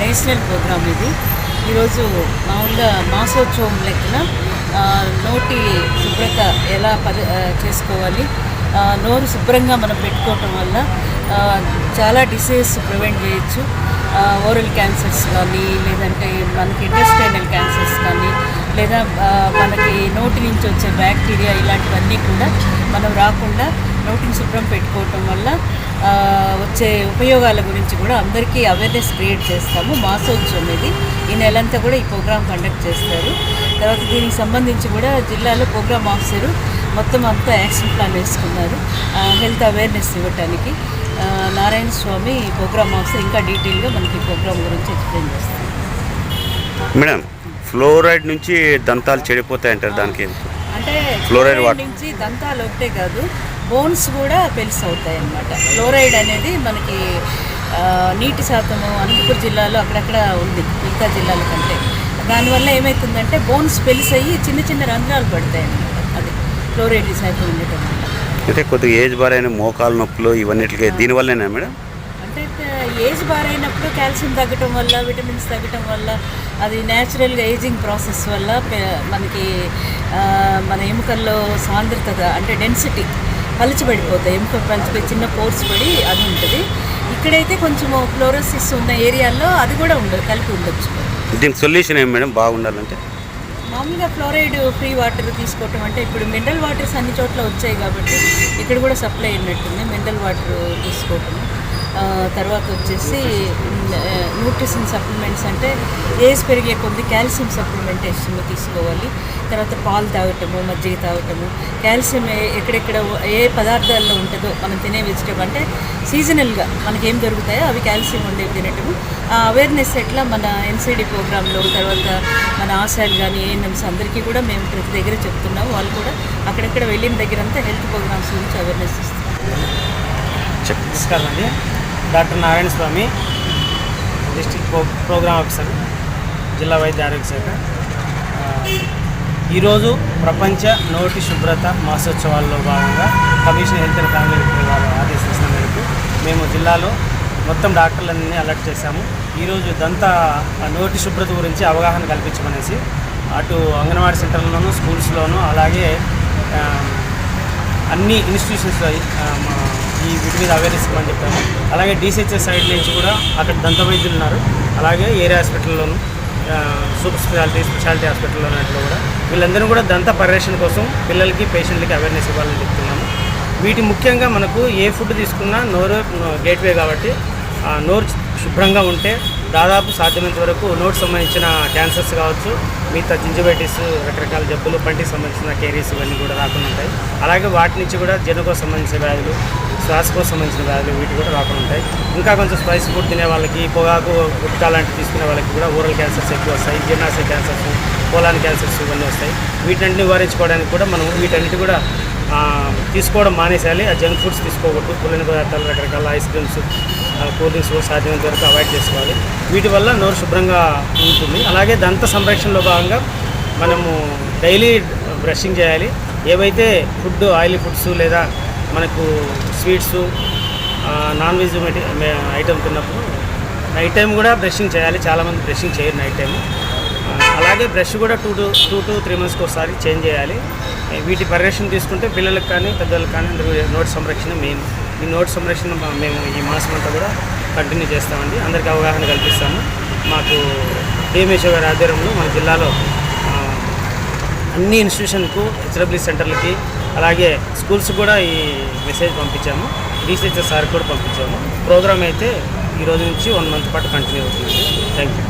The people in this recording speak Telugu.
నేషనల్ ప్రోగ్రామ్ ఇది. ఈరోజు మామూలుగా మాసోత్సవం లెక్కన నోటి శుభ్రత ఎలా పరి చేసుకోవాలి నోరు శుభ్రంగా మనం పెట్టుకోవటం వల్ల చాలా డిసీజెస్ ప్రివెంట్ చేయొచ్చు. ఓరల్ క్యాన్సర్స్ కానీ లేదంటే మనకి ఇంటెస్టైనల్ క్యాన్సర్స్ కానీ లేదా మనకి నోటి నుంచి వచ్చే బ్యాక్టీరియా ఇలాంటివన్నీ కూడా మనం రాకుండా నోటిని శుభ్రం పెట్టుకోవటం వల్ల వచ్చే ఉపయోగాల గురించి కూడా అందరికీ అవేర్నెస్ క్రియేట్ చేస్తాము. మాసోత్సవం ఇది ఈ నెలంతా కూడా ఈ ప్రోగ్రామ్ కండక్ట్ చేస్తారు. తర్వాత దీనికి సంబంధించి కూడా జిల్లాలో ప్రోగ్రామ్ ఆఫీసరు మొత్తం అంతా యాక్షన్ ప్లాన్ వేసుకున్నారు. హెల్త్ అవేర్నెస్ ఇవ్వటానికి. నారాయణ స్వామి ప్రోగ్రామ్ ఆఫీసర్ ఇంకా డీటెయిల్గా మనకి ఈ ప్రోగ్రామ్ గురించి ఎక్స్ప్లెయిన్ చేస్తారు. మేడం ఫ్లోరైడ్ నుంచి దంతాలు చెడిపోతాయి అంటారు దానికి. అంటే ఫ్లోరైడ్. నుంచి దంతాలు ఒకటే కాదు బోన్స్ కూడా పెల్స్ అవుతాయి అన్నమాట ఫ్లోరైడ్ అనేది మనకి నీటి శాతము అనంతపురం జిల్లాలో అక్కడక్కడ ఉంది మిగతా జిల్లాల కంటే. దానివల్ల ఏమవుతుందంటే బోన్స్ పెల్స్ అయ్యి చిన్న చిన్న రంధ్రాలు పడతాయి అన్నమాట అది ఫ్లోరైడ్ శాతం ఉండటం వల్ల అంటే కొద్దిగా ఏజ్ బార్ అయిన మోకాలు నొప్పులు ఇవన్నిటికీ దీనివల్లనేనా మేడం? అంటే ఏజ్ బారైనప్పుడు కాల్షియం తగ్గటం వల్ల విటమిన్స్ తగ్గటం వల్ల అది న్యాచురల్గా ఏజింగ్ ప్రాసెస్ వల్ల మనకి మన ఎముకల్లో సాంద్రత అంటే డెన్సిటీ పలచబడిపోతాయి ఎముక పలిచిపోయి చిన్న పోర్స్ పడి అది ఉంటుంది. ఇక్కడైతే కొంచెం ఫ్లోరోసిస్ ఉన్న ఏరియాల్లో అది కూడా ఉండదు కలిపి ఉండొచ్చు. దీనికి సొల్యూషన్ ఏమి మేడం? బాగుండాలంటే? మామూలుగా ఫ్లోరైడ్ ఫ్రీ వాటర్ తీసుకోవటం అంటే ఇప్పుడు మినరల్ వాటర్స్ అన్ని చోట్ల వచ్చాయి కాబట్టి ఇక్కడ కూడా సప్లై అయినట్టుంది మినరల్ వాటర్ తీసుకోవటం. తర్వాత వచ్చేసి న్యూట్రిషన్ సప్లిమెంట్స్ అంటే ఏజ్ పెరిగే కొద్ది కాల్షియం సప్లిమెంటేషన్ తీసుకోవాలి. తర్వాత పాలు తాగటము మజ్జిగ తాగటము. కాల్షియం ఏ- ఎక్కడెక్కడ ఏ పదార్థాల్లో ఉంటుందో మనం తినే వెజిటేబుల్ అంటే సీజనల్గా మనకి ఏం దొరుకుతాయో అవి కాల్షియం ఉండేవి తినటము. ఆ అవేర్నెస్ ఎట్లా మన ఎన్సీడీ ప్రోగ్రాంలో తర్వాత మన ఆశాలు కానీ ఏఎన్ఎంస్ అందరికీ కూడా మేము ప్రతి దగ్గర చెప్తున్నాము. వాళ్ళు కూడా అక్కడెక్కడ వెళ్ళిన దగ్గర అంతా హెల్త్ ప్రోగ్రామ్స్ గురించి అవేర్నెస్ ఇస్తారు చెప్ నమస్కారం అండి. Doctor Narayana Swamy district pro program officer జిల్లా వైద్య ఆరోగ్య శాఖ. ఈరోజు ప్రపంచ నోటి శుభ్రత మాసోత్సవాల్లో భాగంగా commission health and family welfare వారు ఆదేశించిన మేరకు మేము జిల్లాలో మొత్తం డాక్టర్లన్నీ అలర్ట్ చేశాము. ఈరోజు దంత నోటి శుభ్రత గురించి అవగాహన కల్పించమనేసి అటు అంగన్వాడీ సెంటర్లోనూ స్కూల్స్లోనూ అలాగే అన్ని ఇన్స్టిట్యూషన్స్లో ఈ వీటి మీద అవేర్నెస్ ఇవ్వమని చెప్పాము. అలాగే డీసీహెచ్ఎస్ సైడ్ నుంచి కూడా అక్కడ దంత వైద్యులు ఉన్నారు. అలాగే ఏరియా హాస్పిటల్లోను సూపర్ స్పెషాలిటీ స్పెషాలిటీ హాస్పిటల్లో ఉన్నట్లు కూడా వీళ్ళందరూ కూడా దంత పరిరక్షణ కోసం పిల్లలకి పేషెంట్లకి అవేర్నెస్ ఇవ్వాలని చెప్తున్నాము. వీటి ముఖ్యంగా మనకు ఏ ఫుడ్ తీసుకున్నా నోరు గేట్వే కాబట్టి నోరు శుభ్రంగా ఉంటే దాదాపు సాధ్యమైనంత వరకు నోట్ సంబంధించిన క్యాన్సర్స్ కావచ్చు మిగతా జింజబైటిస్ రకరకాల జబ్బులు పంటికి సంబంధించిన కేరీస్ ఇవన్నీ కూడా రాకుండా ఉంటాయి. అలాగే వాటి నుంచి కూడా జనుకో సంబంధించిన వ్యాధులు శ్వాసకు సంబంధించిన వ్యాధులు వీటి కూడా రాకుండా ఉంటాయి. ఇంకా కొంచెం స్పైస్ ఫుడ్ తినే వాళ్ళకి పొగాకు గుట్కా లాంటివి తీసుకునే వాళ్ళకి కూడా ఓరల్ క్యాన్సర్స్ ఎక్కువ వస్తాయి జీర్ణాశయ క్యాన్సర్స్ పోలాన్ క్యాన్సర్స్ ఇవన్నీ వస్తాయి. వీటన్నిటిని నివారించుకోవడానికి కూడా మనం వీటన్నిటి కూడా తీసుకోవడం మానేసేయాలి ఆ జంక్ ఫుడ్స్ తీసుకోకూడదు. పుల్లని పదార్థాలు రకరకాల ఐస్ క్రీమ్స్ కూల్ డ్రింక్స్ కూడా సాధ్యమైనంత వరకు అవాయిడ్ చేసుకోవాలి. వీటి వల్ల నోరు శుభ్రంగా ఉంటుంది. అలాగే దంత సంరక్షణలో భాగంగా మనము డైలీ బ్రషింగ్ చేయాలి. ఏవైతే ఫుడ్ ఆయిలీ ఫుడ్స్ లేదా మనకు స్వీట్స్ నాన్ వెజ్ ఐటమ్ తిన్నప్పుడు నైట్ టైం కూడా బ్రషింగ్ చేయాలి. చాలామంది బ్రషింగ్ చేయరు నైట్ టైం అలాగే బ్రష్ కూడా two two two to three మంత్స్కి ఒకసారి చేంజ్ చేయాలి. వీటి పరిరక్షణ తీసుకుంటే పిల్లలకు కానీ పెద్దలకు కానీ అందరూ నోటి సంరక్షణ మెయిన్ ఈ నోటి సంరక్షణ మేము ఈ మాసం అంతా కూడా కంటిన్యూ చేస్తామండి. అందరికీ అవగాహన కల్పిస్తాము. మాకు డిఎంహెచ్ఓ గారి ఆధ్వర్యంలో మన జిల్లాలో అన్ని ఇన్స్టిట్యూషన్కు హెచ్డబ్ల్యూ సెంటర్లకి అలాగే స్కూల్స్ కూడా ఈ మెసేజ్ పంపించాము. డీసీహెచ్ఎస్ సార్ కూడా పంపించాము. ప్రోగ్రామ్ అయితే ఈ రోజు నుంచి వన్ మంత్ పాటు కంటిన్యూ అవుతుంది థ్యాంక్ యూ